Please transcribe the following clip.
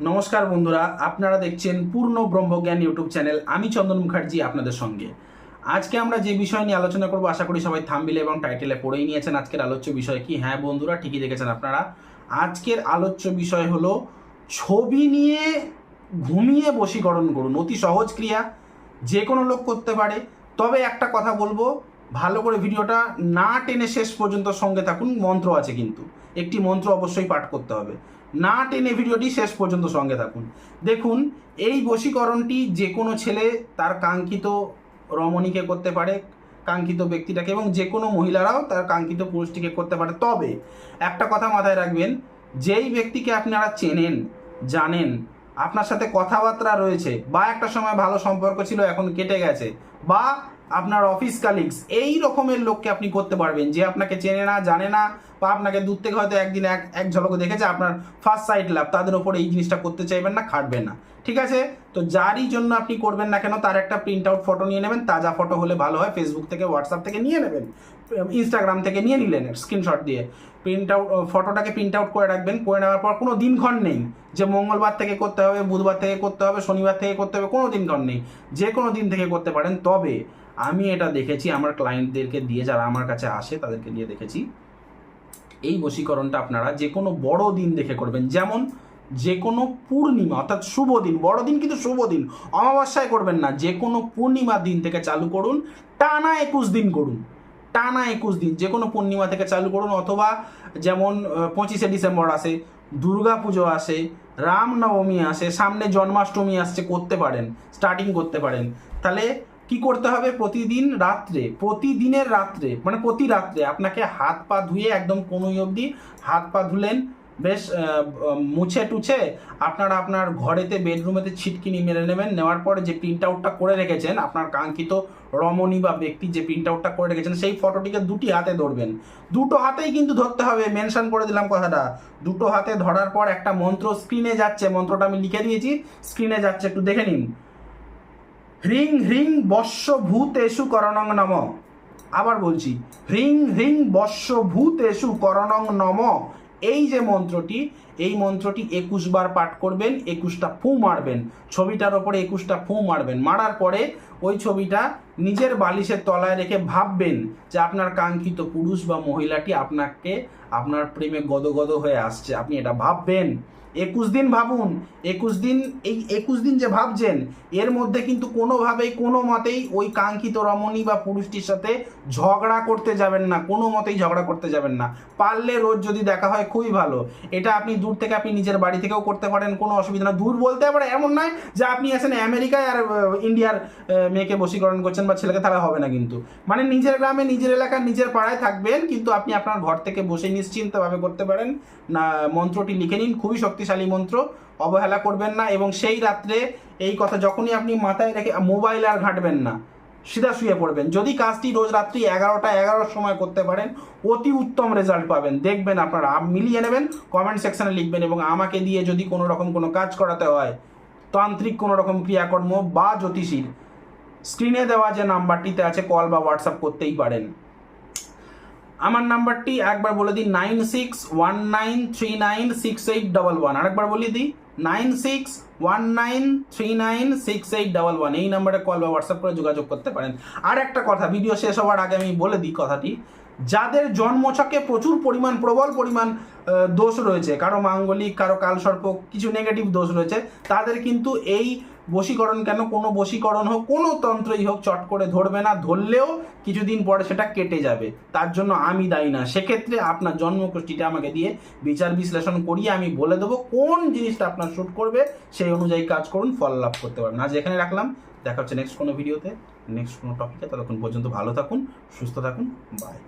নমস্কার বন্ধুরা, আপনারা দেখছেন পূর্ণ ব্রহ্মজ্ঞান ইউটিউব চ্যানেল। আমি চন্দন মুখার্জি আপনাদের সঙ্গে। আজকে আমরা যে বিষয় নিয়ে আলোচনা করব, আশা করি সবাই থামবিলে এবং টাইটেলে পড়েই নিয়েছেন আজকের আলোচ্য বিষয় কি। হ্যাঁ বন্ধুরা, ঠিকই দেখেছেন আপনারা। আজকের আলোচ্য বিষয় হলো, ছবি নিয়ে ঘুমিয়ে বশীকরণ করুন। অতি সহজ ক্রিয়া, যে কোনো লোক করতে পারে। তবে একটা কথা বলব, ভালো করে ভিডিওটা না টেনে শেষ পর্যন্ত সঙ্গে থাকুন, মন্ত্র আছে কিন্তু। একটি মন্ত্র অবশ্যই পাঠ করতে হবে। না টেনে ভিডিওটি শেষ পর্যন্ত সঙ্গে থাকুন। দেখুন, এই বশীকরণটি যে কোনো ছেলে তার কাঙ্ক্ষিত রমণীকে করতে পারে, কাঙ্ক্ষিত ব্যক্তিটাকে, এবং যে কোনো মহিলারাও তার কাঙ্ক্ষিত পুরুষটিকে করতে পারে। তবে একটা কথা মাথায় রাখবেন, যেই ব্যক্তিকে আপনারা চেনেন, জানেন, আপনার সাথে কথাবার্তা রয়েছে, বা একটা সময় ভালো সম্পর্ক ছিল, এখন কেটে গেছে, বা আপনার অফিস কালিগস এই রকমের লোককে আপনি করতে পারবেন। যে আপনাকে চেনে না, জানে না, বা আপনাকে দূর থেকে হয়তো একদিন এক এক ঝলকে দেখেছে, আপনার ফার্স্ট সাইড লাভ তাদের ওপর এই জিনিসটা করতে চাইবেন না, খাটবেন না। ঠিক আছে? তো যারই জন্য আপনি করবেন না কেন, তার একটা প্রিন্ট আউট ফটো নিয়ে নেবেন, তাজা ফটো হলে ভালো হয় ফেসবুক থেকে হোয়াটসঅ্যাপ থেকে নিয়ে নেবেন ইনস্টাগ্রাম থেকে নিয়ে নিলেন স্ক্রিনশট দিয়ে। প্রিন্ট আউট ফটোটাকে প্রিন্ট আউট করে রাখবেন, করে নেওয়ার পর কোনো দিনক্ষণ নেই যে মঙ্গলবার থেকে করতে হবে, বুধবার থেকে করতে হবে, শনিবার থেকে করতে হবে, কোনো দিনক্ষণ নেই। যে কোনো দিন থেকে করতে পারেন, তবে আমি এটা দেখেছি, আমার ক্লায়েন্টদেরকে দিয়ে, যারা আমার কাছে আসে, তাদেরকে দিয়ে দেখেছি। এই বশীকরণটা আপনারা যে কোনো বড় দিন দেখে করবেন। যেমন যে কোনো পূর্ণিমা, অর্থাৎ শুভ দিন, বড় দিন কিন্তু শুভ দিন, অমাবস্যায় করবেন না। যে কোনো পূর্ণিমার দিন থেকে চালু করুন, টানা একুশ দিন করুন। টানা একুশ দিন, যে কোনো পূর্ণিমা থেকে চালু করুন, অথবা যেমন পঁচিশে ডিসেম্বর আসে দুর্গা পুজো আসে, রামনবমী আসে, সামনে জন্মাষ্টমী আসছে, করতে পারেন স্টার্টিং করতে পারেন। তাহলে কি করতে হবে প্রতিদিন রাত্রে, প্রতিদিনের রাত্রে মানে প্রতি রাত্রে আপনাকে হাত পা ধুয়ে একদম কোনোই অবধি হাত পা ধুলেন, বেশ মুছে টুছে আপনারা আপনার ঘরেতে, বেডরুমেতে ছিটকিনি মেরে নেবেন, নেওয়ার পরে যে প্রিন্ট আউটটা করে রেখেছেন, আপনার কাঙ্ক্ষিত রমণী বা ব্যক্তি যে প্রিন্ট আউটটা করে রেখেছেন, সেই ফটোটিকে দুটি হাতে ধরবেন। দুটো হাতেই কিন্তু ধরতে হবে মেনশন করে দিলাম কথাটা। দুটো হাতে ধরার পর একটা মন্ত্র স্ক্রিনে যাচ্ছে, মন্ত্রটা আমি লিখে দিয়েছি স্ক্রিনে যাচ্ছে, একটু দেখে নিন। হ্রিং হ্রিং বর্ষ ভূতেষু করণং নম। আবার বলছি, হ্রিং হ্রিং বর্ষ ভূতেষু করণং নম। এই যে মন্ত্রটি, এই মন্ত্রটি একুশ বার পাঠ করবেন, একুশটা ফু মারবেন। ছবিটার ওপরে একুশটা ফু মারবেন। মারার পরে ওই ছবিটা নিজের বালিশের তলায় রেখে ভাববেন যে আপনার কাঙ্ক্ষিত পুরুষ বা মহিলাটি আপনাকে, আপনার প্রেমে গদগদ হয়ে আসছে। আপনি এটা ভাববেন। একুশ দিন ভাবুন, একুশ দিন, এই একুশ দিন যে ভাবছেন, এর মধ্যে কিন্তু কোনোভাবেই, কোনো মতেই ওই কাঙ্ক্ষিত রমণী বা পুরুষটির সাথে ঝগড়া করতে যাবেন না, কোনো মতেই ঝগড়া করতে যাবেন না। পারলে রোজ যদি দেখা হয়, খুবই ভালো। এটা আপনি দূর থেকে আপনি নিজের বাড়ি থেকেও করতে পারেন, কোনো অসুবিধা না। দূর বলতে পারে এমন নয় যে আপনি আসেন আমেরিকায় আর ইন্ডিয়ার মেয়েকে বশীকরণ করছেন বা ছেলেকে তারা হবে না কিন্তু। মানে নিজের গ্রামে, নিজের এলাকার, নিজের পাড়ায় থাকবেন, কিন্তু আপনি আপনার ঘর থেকে বসে নিশ্চিন্তভাবে করতে পারেন। না, মন্ত্রটি লিখে নিন, খুবই শক্তিশালী মন্ত্র অবহেলা করবেন না এবং সেই রাত্রে এই কথা যখনই আপনি মাথায় রেখে মোবাইল আর ঘাঁটবেন না, সিধা শুয়ে পড়বেন। যদি কাজটি রোজ রাত্রি এগারোটা এগারোর সময় করতে পারেন, অতি উত্তম রেজাল্ট পাবেন। দেখবেন আপনারা আপ- মিলিয়ে নেবেন কমেন্ট সেকশানে লিখবেন এবং আমাকে দিয়ে যদি কোনো রকম কোনো কাজ করাতে হয়, তান্ত্রিক কোনো রকম ক্রিয়াকর্ম বা জ্যোতিষীর স্ক্রিনে দেওয়া যে নাম্বারটিতে আছে কল বা হোয়াটসঅ্যাপ করতেই পারেন। আমার নাম্বারটি একবার বলে দিই nine six one nine three nine six eight double one আরেকবার বলে দিই nine six one nine three nine six eight double one এই নাম্বারে কল বা হোয়াটসঅ্যাপ করে যোগাযোগ করতে পারেন। আর একটা কথা ভিডিও শেষ হওয়ার আগে আমি বলে দিই কথাটি। যাদের জন্মছকে প্রচুর পরিমাণ, প্রবল পরিমাণ দোষ রয়েছে, কারও মাঙ্গলিক, কারও কালসর্প, কিছু নেগেটিভ দোষ রয়েছে, তাদের কিন্তু এই বশীকরণ কেন, কোনো বশীকরণ হোক, কোনো তন্ত্রই হোক, চট করে ধরবে না, ধরলেও কিছুদিন পরে সেটা কেটে যাবে। তার জন্য আমি দায়ী না। সেক্ষেত্রে আপনার জন্মকুষ্ঠিটা আমাকে দিয়ে বিচার বিশ্লেষণ করিয়ে আমি বলে দেবো কোন জিনিসটা আপনার শ্যুট করবে, সেই অনুযায়ী কাজ করুন, ফল লাভ করতে পারবেন। আজ এখানে রাখলাম। দেখা হচ্ছে নেক্সট কোনো ভিডিওতে নেক্সট কোনো টপিকে ততক্ষণ পর্যন্ত ভালো থাকুন, সুস্থ থাকুন। বাই